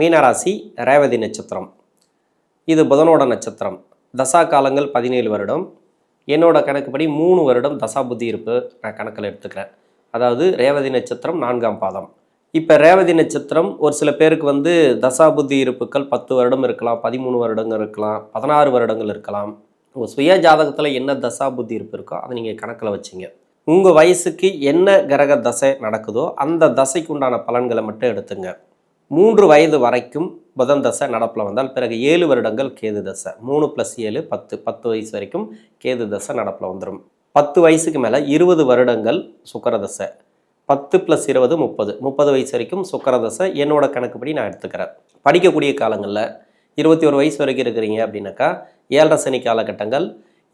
மீனராசி ரேவதி நட்சத்திரம். இது புதனோட நட்சத்திரம். தசா காலங்கள் பதினேழு வருடம். என்னோட கணக்குப்படி மூணு வருடம் தசா புத்தி இருப்பு நான் கணக்கில் எடுத்துக்கிறேன். அதாவது ரேவதி நட்சத்திரம் நான்காம் பாதம். இப்போ ரேவதி நட்சத்திரம் ஒரு சில பேருக்கு வந்து தசா புத்தி இருப்புக்கள் பத்து வருடம் இருக்கலாம் பதிமூணு வருடங்கள் இருக்கலாம் பதினாறு வருடங்கள் இருக்கலாம். உங்கள் சுய ஜாதகத்தில் என்ன தசா புத்தி இருப்பு இருக்கோ அதை நீங்கள் கணக்கில் வச்சிங்க. உங்கள் வயசுக்கு என்ன கிரக தசை நடக்குதோ அந்த தசைக்கு உண்டான பலன்களை மட்டும் எடுத்துங்க. மூன்று வயது வரைக்கும் புதன் தசை நடப்பில் வந்தால் பிறகு ஏழு வருடங்கள் கேது தசை. மூணு ப்ளஸ் ஏழு பத்து பத்து வயசு வரைக்கும் கேது தசை நடப்பில் வந்துடும். பத்து வயசுக்கு மேலே இருபது வருடங்கள் சுக்கரதசை பத்து ப்ளஸ் இருபது முப்பது. முப்பது வயசு வரைக்கும் சுக்கரதசை என்னோட கணக்குப்படி நான் எடுத்துக்கிறேன். படிக்கக்கூடிய காலங்களில் இருபத்தி ஒரு வயசு வரைக்கும் இருக்கிறீங்க அப்படின்னாக்கா ஏழரை சனி காலகட்டங்கள்.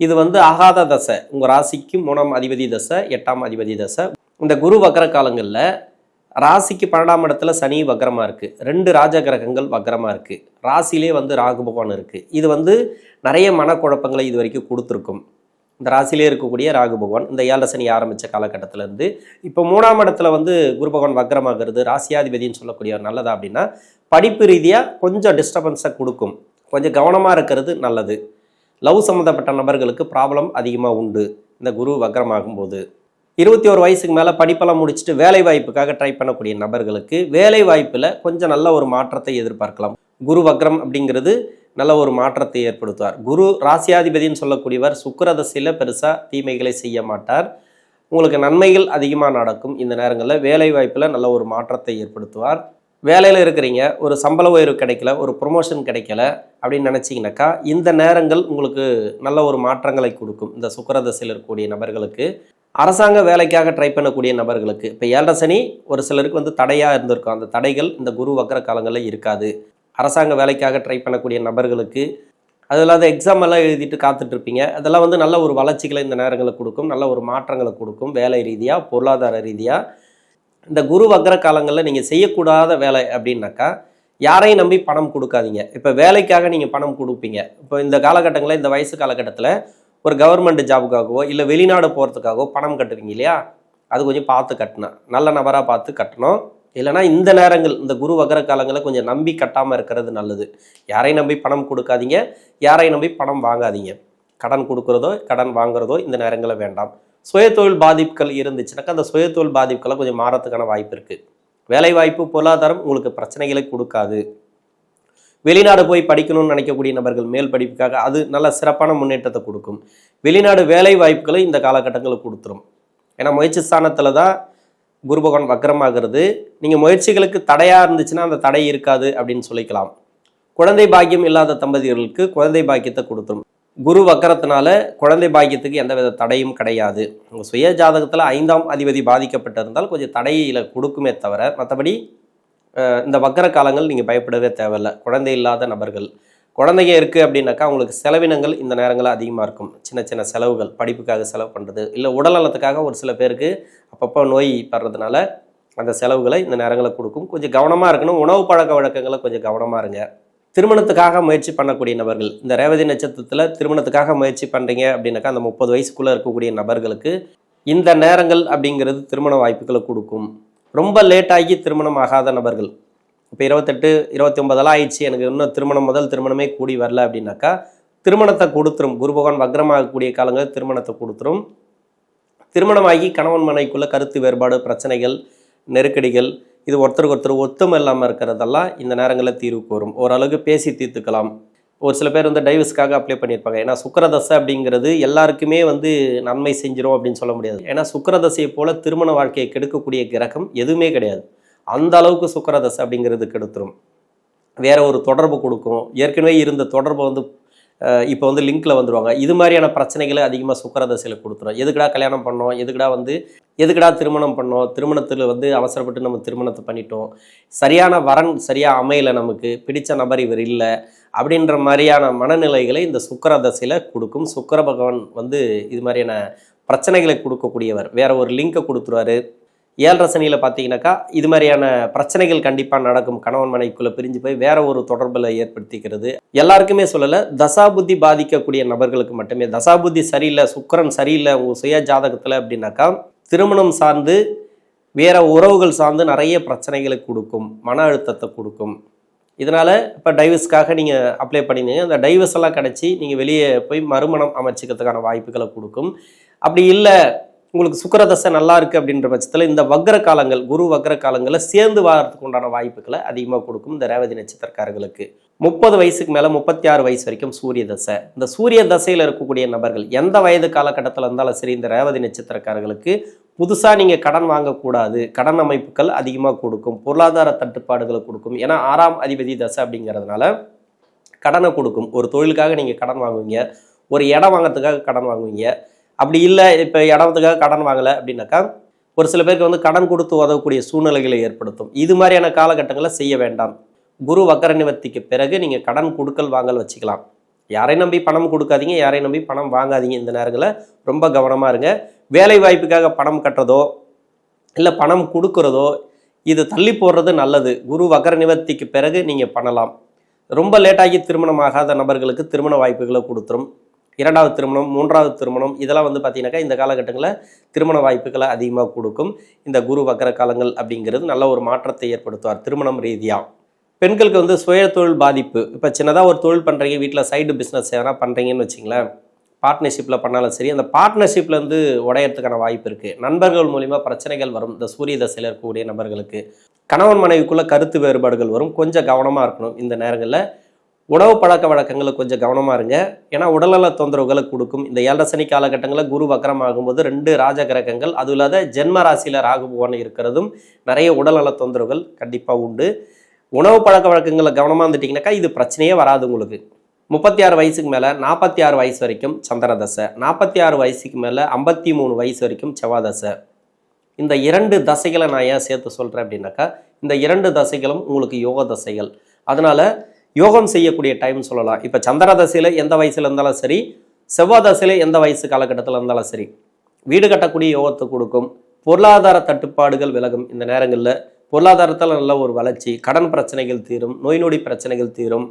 இது வந்து அகாத தசை. உங்கள் ராசிக்கு மூணாம் அதிபதி தசை எட்டாம் அதிபதி தசை. இந்த குரு வக்கர காலங்களில் ராசிக்கு பன்னெண்டாம் இடத்துல சனி வக்ரமாக இருக்குது ரெண்டு ராஜ கிரகங்கள் வக்ரமாக இருக்குது ராசிலே வந்து ராகு பகவான் இருக்குது இது வந்து நிறைய மனக்குழப்பங்களை இது வரைக்கும் கொடுத்துருக்கும். இந்த ராசிலே இருக்கக்கூடிய ராகு பகவான் இந்த ஏழரை சனி ஆரம்பித்த காலகட்டத்திலேருந்து இப்போ மூணாம் இடத்துல வந்து குரு பகவான் வக்ரமாகிறது ராசியாதிபதினு சொல்லக்கூடிய நல்லதா அப்படின்னா படிப்பு ரீதியாக கொஞ்சம் டிஸ்டர்பன்ஸை கொடுக்கும். கொஞ்சம் கவனமாக இருக்கிறது நல்லது. லவ் சம்மந்தப்பட்ட நபர்களுக்கு ப்ராப்ளம் அதிகமாக உண்டு. இந்த குரு வக்ரமாகும் போது. இருபத்தி ஒரு வயசுக்கு மேலே படிப்பெல்லாம் முடிச்சுட்டு வேலை வாய்ப்புக்காக ட்ரை பண்ணக்கூடிய நபர்களுக்கு வேலை வாய்ப்பில் கொஞ்சம் நல்ல ஒரு மாற்றத்தை எதிர்பார்க்கலாம். குரு வக்ரம் அப்படிங்கிறது நல்ல ஒரு மாற்றத்தை ஏற்படுத்துவார். குரு ராசியாதிபதினு சொல்லக்கூடியவர் சுக்கரதசையில் பெருசாக தீமைகளை செய்ய மாட்டார். உங்களுக்கு நன்மைகள் அதிகமாக நடக்கும். இந்த நேரங்களில் வேலை வாய்ப்பில் நல்ல ஒரு மாற்றத்தை ஏற்படுத்துவார். வேலையில் இருக்கிறீங்க ஒரு சம்பள உயர்வு கிடைக்கல ஒரு ப்ரொமோஷன் கிடைக்கல அப்படின்னு நினச்சிங்கனாக்கா இந்த நேரங்கள் உங்களுக்கு நல்ல ஒரு மாற்றங்களை கொடுக்கும். இந்த சுக்கரதசையில் இருக்கக்கூடிய நபர்களுக்கு அரசாங்க வேலைக்காக ட்ரை பண்ணக்கூடிய நபர்களுக்கு. இப்போ ஏழரை சனி ஒரு சிலருக்கு வந்து தடையாக இருந்திருக்கும். அந்த தடைகள் இந்த குரு வக்கர காலங்களில் இருக்காது. அரசாங்க வேலைக்காக ட்ரை பண்ணக்கூடிய நபர்களுக்கு அது இல்லாத எக்ஸாம் எல்லாம் எழுதிட்டு காத்துட்ருப்பீங்க அதெல்லாம் வந்து நல்ல ஒரு வளர்ச்சிகளை இந்த நேரங்களில் கொடுக்கும் நல்ல ஒரு மாற்றங்களை கொடுக்கும். வேலை ரீதியாக பொருளாதார ரீதியாக இந்த குரு வக்ர காலங்களில் நீங்கள் செய்யக்கூடாத வேலை அப்படின்னாக்கா யாரையும் நம்பி பணம் கொடுக்காதீங்க. இப்போ வேலைக்காக நீங்கள் பணம் கொடுப்பீங்க. இப்போ இந்த காலகட்டங்களில் இந்த வயசு காலகட்டத்தில் ஒரு கவர்மெண்ட் ஜாபுக்காகவோ இல்லை வெளிநாடு போகிறதுக்காகவோ பணம் கட்டுவீங்க இல்லையா? அது கொஞ்சம் பார்த்து கட்டணும். நல்ல நபராக பார்த்து கட்டணும். இல்லைனா இந்த நேரங்கள் இந்த குரு வகர காலங்களில் கொஞ்சம் நம்பி கட்டாமல் இருக்கிறது நல்லது. யாரையும் நம்பி பணம் கொடுக்காதீங்க. யாரையும் நம்பி பணம் வாங்காதீங்க. கடன் கொடுக்குறதோ கடன் வாங்குறதோ இந்த நேரங்களில் வேண்டாம். சுயத்தொழில் பாதிப்புகள் இருந்துச்சுனாக்கா அந்த சுயதொழில் பாதிப்புகளை கொஞ்சம் மாறத்துக்கான வாய்ப்பு இருக்குது வேலைவாய்ப்பு பொருளாதாரம் உங்களுக்கு பிரச்சனைகளை கொடுக்காது. வெளிநாடு போய் படிக்கணும்னு நினைக்கக்கூடிய நபர்கள் மேல் படிப்புக்காக அது நல்ல சிறப்பான முன்னேற்றத்தை கொடுக்கும். வெளிநாடு வேலை வாய்ப்புகளை இந்த காலகட்டங்களில் கொடுத்துரும். ஏன்னா முயற்சி ஸ்தானத்தில் தான் குருபகவான் வக்கரமாகிறது நீங்கள் முயற்சிகளுக்கு தடையாக இருந்துச்சுன்னா அந்த தடை இருக்காது அப்படின்னு சொல்லிக்கலாம். குழந்தை பாக்கியம் இல்லாத தம்பதியர்களுக்கு குழந்தை பாக்கியத்தை கொடுத்துரும். குரு வக்கரத்தினால குழந்தை பாக்கியத்துக்கு எந்தவித தடையும் கிடையாது. உங்கள் சுய ஜாதகத்தில் ஐந்தாம் அதிபதி பாதிக்கப்பட்டிருந்தால் கொஞ்சம் தடையில கொடுக்குமே தவிர மற்றபடி இந்த வக்கர காலங்கள் நீங்கள் பயப்படவே தேவையில்ல. குழந்தை இல்லாத நபர்கள். குழந்தைங்க இருக்குது அப்படின்னாக்கா உங்களுக்கு செலவினங்கள் இந்த நேரங்களில் அதிகமாக இருக்கும். சின்ன சின்ன செலவுகள் படிப்புக்காக செலவு பண்ணுறது இல்லை உடல்நலத்துக்காக ஒரு சில பேருக்கு அப்பப்போ நோய் படுறதுனால அந்த செலவுகளை இந்த நேரங்களில் கொடுக்கும். கொஞ்சம் கவனமாக இருக்கணும். உணவு பழக்க வழக்கங்களை கொஞ்சம் கவனமாக இருங்க. திருமணத்துக்காக முயற்சி பண்ணக்கூடிய நபர்கள். இந்த ரேவதி நட்சத்திரத்தில் திருமணத்துக்காக முயற்சி பண்ணுறீங்க அப்படின்னாக்கா அந்த முப்பது வயசுக்குள்ளே இருக்கக்கூடிய நபர்களுக்கு இந்த நேரங்கள் அப்படிங்கிறது திருமண வாய்ப்புகளை கொடுக்கும். ரொம்ப லேட்டாகி திருமணம் ஆகாத நபர்கள். இப்போ இருபத்தெட்டு இருபத்தி ஒன்பதெல்லாம் ஆயிடுச்சு. எனக்கு இன்னும் திருமணம் முதல் திருமணமே கூடி வரல அப்படின்னாக்கா திருமணத்தை கொடுத்துரும். குரு பகவான் வக்ரமாகக்கூடிய காலங்களில் திருமணத்தை கொடுத்துரும். திருமணமாகி கணவன் மனைக்குள்ள கருத்து வேறுபாடு பிரச்சனைகள் நெருக்கடிகள் இது ஒருத்தருக்கு ஒருத்தர் ஒத்துமை இல்லாமல் இருக்கிறதெல்லாம் இந்த நேரங்களில் தீர்வுக்கு வரும் ஓரளவுக்கு பேசி தீர்த்துக்கலாம். ஒரு சில பேர் வந்து டைவர்ஸ்க்காக அப்ளை பண்ணியிருப்பாங்க. ஏன்னா சுக்கரதசை அப்படிங்கிறது எல்லாருக்குமே வந்து நன்மை செஞ்சிடும் அப்படின்னு சொல்ல முடியாது. ஏன்னா சுக்கரதசையை போல திருமண வாழ்க்கையை கெடுக்கக்கூடிய கிரகம் எதுவுமே கிடையாது. அந்த அளவுக்கு சுக்கரதசை அப்படிங்கிறது கெடுத்துரும். வேற ஒரு தொடர்பு கொடுக்கும். ஏற்கனவே இருந்த தொடர்பை வந்து இப்போ வந்து லிங்க்கில் வந்துடுவாங்க இது மாதிரியான பிரச்சனைகளை அதிகமாக சுக்கரதசையில் கொடுத்துரும். எதுக்குடா கல்யாணம் பண்ணோம்? எதுக்கடா வந்து எதுக்குடா திருமணம் பண்ணோம்? திருமணத்தில் வந்து அவசரப்பட்டு நம்ம திருமணத்தை பண்ணிட்டோம். சரியான வரன் சரியாக அமையலை நமக்கு. பிடித்த நபர் இவர் இல்லை. அப்படின்ற மாதிரியான மனநிலைகளை இந்த சுக்கரதசையில் கொடுக்கும். சுக்கர பகவான் வந்து இது மாதிரியான பிரச்சனைகளை கொடுக்கக்கூடியவர். வேற ஒரு லிங்கை கொடுத்துருவாரு. ஏழரை சனியில் பார்த்தீங்கன்னாக்கா இது மாதிரியான பிரச்சனைகள் கண்டிப்பாக நடக்கும். கணவன் மனைவிக்குள்ளே பிரிஞ்சு போய் வேற ஒரு தொடர்பில் ஏற்படுத்திக்கிறது. எல்லாருக்குமே சொல்லலை தசாபுத்தி பாதிக்கக்கூடிய நபர்களுக்கு மட்டுமே. தசாபுத்தி சரியில்லை சுக்கரன் சரியில்லை உங்கள் சுய ஜாதகத்தில் அப்படின்னாக்கா திருமணம் சார்ந்து வேற உறவுகள் சார்ந்து நிறைய பிரச்சனைகளை கொடுக்கும் மன அழுத்தத்தை கொடுக்கும். இதனால் இப்போ டைவர்ஸ்க்காக நீங்கள் அப்ளை பண்ணியிருந்தீங்க அந்த டைவர்ஸ் எல்லாம் கிடச்சி நீங்கள் வெளியே போய் மறுமணம் அமைச்சிக்கிறதுக்கான வாய்ப்புகளை கொடுக்கும். அப்படி இல்லை உங்களுக்கு சுக்கரதசை நல்லா இருக்குது அப்படின்ற பட்சத்தில் இந்த வக்ர காலங்கள் குரு வக்ர காலங்களில் சேர்ந்து வாழறதுக்கு உண்டான வாய்ப்புகளை அதிகமாக கொடுக்கும் இந்த ரேவதி நட்சத்திரக்காரர்களுக்கு. முப்பது வயசுக்கு மேலே முப்பத்தி ஆறு வயசு வரைக்கும் சூரிய தசை. இந்த சூரிய தசையில் இருக்கக்கூடிய நபர்கள் எந்த வயது காலகட்டத்தில் இருந்தாலும் சரி இந்த ரேவதி நட்சத்திரக்காரர்களுக்கு புதுசாக நீங்கள் கடன் வாங்கக்கூடாது. கடன் அமைப்புகள் அதிகமாக கொடுக்கும். பொருளாதார தட்டுப்பாடுகளை கொடுக்கும். ஏன்னா ஆறாம் அதிபதி தசை அப்படிங்கிறதுனால கடனை கொடுக்கும். ஒரு தொழிலுக்காக நீங்கள் கடன் வாங்குவீங்க. ஒரு இடம் வாங்குறதுக்காக கடன் வாங்குவீங்க. அப்படி இல்லை இப்போ இடத்துக்காக கடன் வாங்கலை அப்படின்னாக்கா ஒரு சில பேருக்கு வந்து கடன் கொடுத்து உதவக்கூடிய சூழ்நிலைகளை ஏற்படுத்தும். இது மாதிரியான காலகட்டங்களை செய்ய வேண்டாம். குரு வக்கர நிவர்த்திக்கு பிறகு நீங்கள் கடன் கொடுக்கல் வாங்கல் வச்சுக்கலாம். யாரை நம்பி பணம் கொடுக்காதீங்க யாரை நம்பி பணம் வாங்காதீங்க இந்த நேரங்களில் ரொம்ப கவனமாக இருங்க. வேலை வாய்ப்புக்காக பணம் கட்டுறதோ இல்லை பணம் கொடுக்குறதோ இது தள்ளி போடுறது நல்லது. குரு வக்கர நிவர்த்திக்கு பிறகு நீங்கள் பண்ணலாம். ரொம்ப லேட்டாகி திருமணம் ஆகாத நபர்களுக்கு திருமண வாய்ப்புகளை கொடுத்துரும். இரண்டாவது திருமணம் மூன்றாவது திருமணம் இதெல்லாம் வந்து பார்த்தீங்கன்னாக்கா இந்த காலகட்டங்களில் திருமண வாய்ப்புகளை அதிகமாக கொடுக்கும். இந்த குரு வக்கர காலங்கள் அப்படிங்கிறது நல்ல ஒரு மாற்றத்தை ஏற்படுத்துவார் திருமணம் ரீதியாக பெண்களுக்கு வந்து சுய தொழில் பாதிப்பு. இப்போ சின்னதாக ஒரு தொழில் பண்ணுறீங்க வீட்டில் சைடு பிஸ்னஸ் எதனா பண்ணுறீங்கன்னு வச்சிங்களேன் பார்ட்னர்ஷிப்பில் பண்ணாலும் சரி அந்த பார்ட்னர்ஷிப்லேருந்து உடையறதுக்கான வாய்ப்பு இருக்குது நண்பர்கள் மூலிமா பிரச்சனைகள் வரும். இந்த சூரிய தசையில் இருக்கக்கூடிய நபர்களுக்கு. கணவன் மனைவிக்குள்ளே கருத்து வேறுபாடுகள் வரும். கொஞ்சம் கவனமாக இருக்கணும் இந்த நேரங்களில். உணவு பழக்க வழக்கங்களை கொஞ்சம் கவனமாக இருங்க. ஏன்னா உடல்நல தொந்தரவுகளை கொடுக்கும். இந்த ஏழரசனி காலகட்டங்களில் குரு வக்கரம் ஆகும்போது ரெண்டு ராஜ கிரகங்கள் அதுவும் இல்லாத ஜென்ம ராசியில் ராகு பகவான் இருக்கிறதும் நிறைய உடல்நல தொந்தரவுகள் கண்டிப்பாக உண்டு. உணவு பழக்க வழக்கங்களை கவனமாக இருந்துட்டிங்கனாக்கா இது பிரச்சனையே வராது உங்களுக்கு. முப்பத்தி ஆறு வயசுக்கு மேலே நாற்பத்தி ஆறு வயசு வரைக்கும் சந்திரதசை நாற்பத்தி ஆறு வயசுக்கு மேலே ஐம்பத்தி மூணு வயசு வரைக்கும் செவ்வாதசை இந்த இரண்டு தசைகளை நான் ஏன் சேர்த்து சொல்கிறேன் அப்படின்னாக்கா இந்த இரண்டு தசைகளும் உங்களுக்கு யோக தசைகள். அதனால் யோகம் செய்யக்கூடிய டைம் சொல்லலாம். இப்போ சந்திர தசையில் எந்த வயசில் இருந்தாலும் சரி செவ்வாய் தசையில் எந்த வயசு காலகட்டத்தில் இருந்தாலும் சரி வீடு கட்டக்கூடிய யோகத்தை கொடுக்கும். பொருளாதார தட்டுப்பாடுகள் விலகும் இந்த நேரங்களில். பொருளாதாரத்தில் நல்ல ஒரு வளர்ச்சி கடன் பிரச்சனைகள் தீரும் நோய் நொடி பிரச்சனைகள் தீரும்.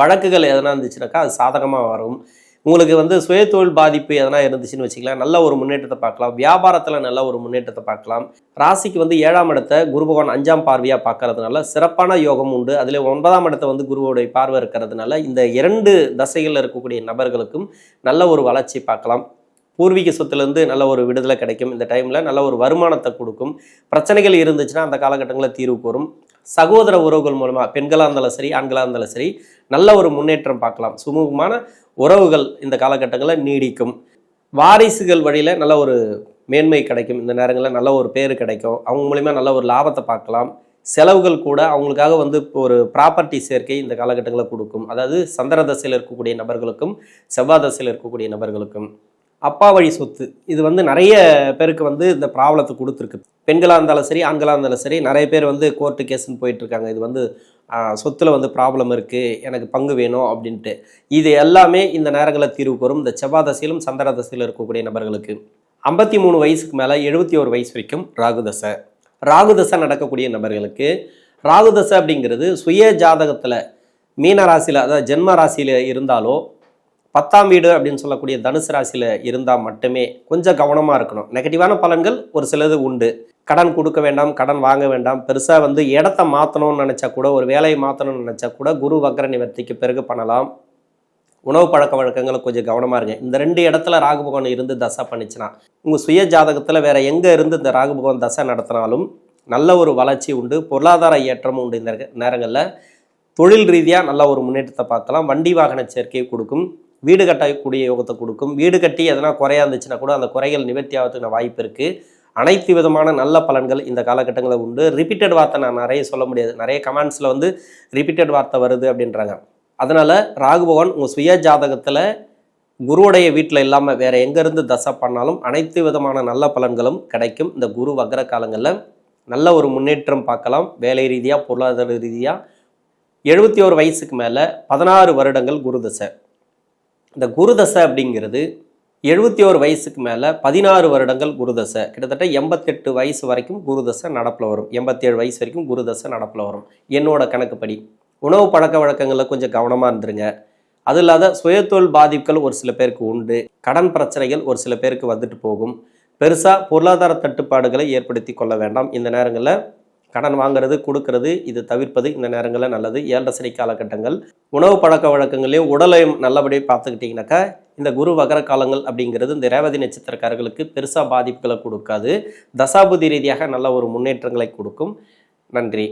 வழக்குகள் எதனா இருந்துச்சுனாக்கா அது சாதகமாக வரும். உங்களுக்கு வந்து சுயதொழில் பாதிப்பு எதனா இருந்துச்சுன்னு வச்சுக்கலாம் நல்ல ஒரு முன்னேற்றத்தை பார்க்கலாம். வியாபாரத்தில் நல்ல ஒரு முன்னேற்றத்தை பார்க்கலாம். ராசிக்கு வந்து ஏழாம் இடத்தை குரு பகவான் அஞ்சாம் பார்வையாக பார்க்கறதுனால சிறப்பான யோகம் உண்டு. அதில் ஒன்பதாம் இடத்த வந்து குருவோடைய பார்வை இருக்கிறதுனால இந்த இரண்டு தசைகளில் இருக்கக்கூடிய நபர்களுக்கும் நல்ல ஒரு வளர்ச்சி பார்க்கலாம். பூர்வீக சொத்துலேருந்து நல்ல ஒரு விடுதலை கிடைக்கும். இந்த டைமில் நல்ல ஒரு வருமானத்தை கொடுக்கும். பிரச்சனைகள் இருந்துச்சுன்னா அந்த காலகட்டங்களில் தீர்வு கூறும். சகோதர உறவுகள் மூலமாக பெண்களாக இருந்தாலும் சரி ஆண்களாக இருந்தாலும் சரி நல்ல ஒரு முன்னேற்றம் பார்க்கலாம். சுமூகமான உறவுகள் இந்த காலகட்டங்களில் நீடிக்கும். வாரிசுகள் வழியில் நல்ல ஒரு மேன்மை கிடைக்கும். இந்த நேரங்களில் நல்ல ஒரு பேர் கிடைக்கும். அவங்க மூலிமா நல்ல ஒரு லாபத்தை பார்க்கலாம். செலவுகள் கூட அவங்களுக்காக வந்து இப்போ ஒரு ப்ராப்பர்ட்டி சேர்க்கை இந்த காலகட்டங்களில் கொடுக்கும். அதாவது சந்திர தசையில் இருக்கக்கூடிய நபர்களுக்கும் செவ்வாய் தசையில் இருக்கக்கூடிய நபர்களுக்கும். அப்பா வழி சொத்து. இது வந்து நிறைய பேருக்கு வந்து இந்த ப்ராப்ளத்தை கொடுத்துருக்கு. பெண்களாக இருந்தாலும் சரி ஆண்களாக இருந்தாலும் சரி நிறைய பேர் வந்து கோர்ட்டு கேஸ்ன்னு போயிட்டுருக்காங்க. இது வந்து சொத்தில் வந்து ப்ராப்ளம் இருக்குது எனக்கு பங்கு வேணும் அப்படின்ட்டு. இது எல்லாமே இந்த நேரங்களில் தீர்வு பெறும் இந்த செவ்வாய் தசையிலும் சந்திர தசையிலும் இருக்கக்கூடிய நபர்களுக்கு. ஐம்பத்தி மூணு வயசுக்கு மேலே எழுபத்தி ஒரு வயசு வரைக்கும் ராகுதசை. ராகுதசை நடக்கக்கூடிய நபர்களுக்கு ராகுதசை அப்படிங்கிறது சுய ஜாதகத்தில் மீன ராசியில் அதாவது ஜென்ம ராசியில் இருந்தாலோ பத்தாம் வீடு அப்படின்னு சொல்லக்கூடிய தனுசு ராசியில் இருந்தால் மட்டுமே கொஞ்சம் கவனமாக இருக்கணும். நெகட்டிவான பலன்கள் ஒரு சிலது உண்டு. கடன் கொடுக்க வேண்டாம் கடன் வாங்க வேண்டாம். பெருசாக வந்து இடத்த மாற்றணும்னு நினச்சா கூட ஒரு வேலையை மாற்றணும்னு நினச்சா கூட குரு வக்கர நிவர்த்திக்கு பிறகு பண்ணலாம். உணவு பழக்க வழக்கங்களை கொஞ்சம் கவனமாக இருங்க. இந்த ரெண்டு இடத்துல ராகு பகவான் இருந்து தசை பண்ணிச்சுன்னா உங்கள் சுய ஜாதகத்தில் வேறு எங்கே இருந்து இந்த ராகு பகவான் தசை நடத்தினாலும் நல்ல ஒரு வளர்ச்சி உண்டு. பொருளாதார ஏற்றமும் உண்டு இந்த நேரங்களில். தொழில் ரீதியாக நல்ல ஒரு முன்னேற்றத்தை பார்க்கலாம். வண்டி வாகன சேர்க்கையை கொடுக்கும். வீடு கட்டக்கூடிய யோகத்தை கொடுக்கும். வீடு கட்டி எதனா குறையா இருந்துச்சுன்னா கூட அந்த குறைகள் நிவர்த்தி ஆகிறதுக்கு வாய்ப்பு இருக்குது அனைத்து விதமான நல்ல பலன்கள் இந்த காலகட்டங்களில் உண்டு. ரிப்பீட்டட் வார்த்தை நான் நிறைய சொல்ல முடியாது. நிறைய கமெண்ட்ஸில் வந்து ரிப்பீட்டட் வார்த்தை வருது அப்படின்றாங்க. அதனால் ராகு பகவான் உங்கள் சுய ஜாதகத்தில் குருவுடைய வீட்டில் இல்லாமல் வேற எங்கேருந்து தசை பண்ணாலும் அனைத்து விதமான நல்ல பலன்களும் கிடைக்கும். இந்த குரு வக்ர காலங்களில் நல்ல ஒரு முன்னேற்றம் பார்க்கலாம். வேலை ரீதியாக பொருளாதார ரீதியாக எழுபத்தி ஒரு வயசுக்கு மேலே பதினாறு வருடங்கள் குரு தசை. இந்த குருதசை அப்படிங்கிறது எழுபத்தி ஒரு வயசுக்கு மேலே பதினாறு வருடங்கள் குருதசை. கிட்டத்தட்ட எண்பத்தெட்டு வயசு வரைக்கும் குருதசை நடப்பில் வரும். எண்பத்தேழு வயசு வரைக்கும் குருதசை நடப்பில் வரும். என்னோட கணக்குப்படி. உணவு பழக்க வழக்கங்களில் கொஞ்சம் கவனமாக இருந்துருங்க. அது இல்லாத சுயத்தொழில் பாதிப்புகள் ஒரு சில பேருக்கு உண்டு. கடன் பிரச்சனைகள் ஒரு சில பேருக்கு வந்துட்டு போகும். பெருசாக பொருளாதார தட்டுப்பாடுகளை ஏற்படுத்தி கொள்ள வேண்டாம். இந்த நேரங்களில் கடன் வாங்குறது கொடுக்கறது இது தவிர்ப்பது இந்த நேரங்களில் நல்லது. ஏழரை சனி காலகட்டங்கள். உணவு பழக்க வழக்கங்களையும் உடலையும் நல்லபடியாக பார்த்துக்கிட்டிங்கனாக்கா இந்த குரு வகர காலங்கள் அப்படிங்கிறது இந்த ரேவதி நட்சத்திரக்காரர்களுக்கு பெருசாக பாதிப்புகளை கொடுக்காது. தசாபுதி ரீதியாக நல்ல ஒரு முன்னேற்றங்களை கொடுக்கும். நன்றி.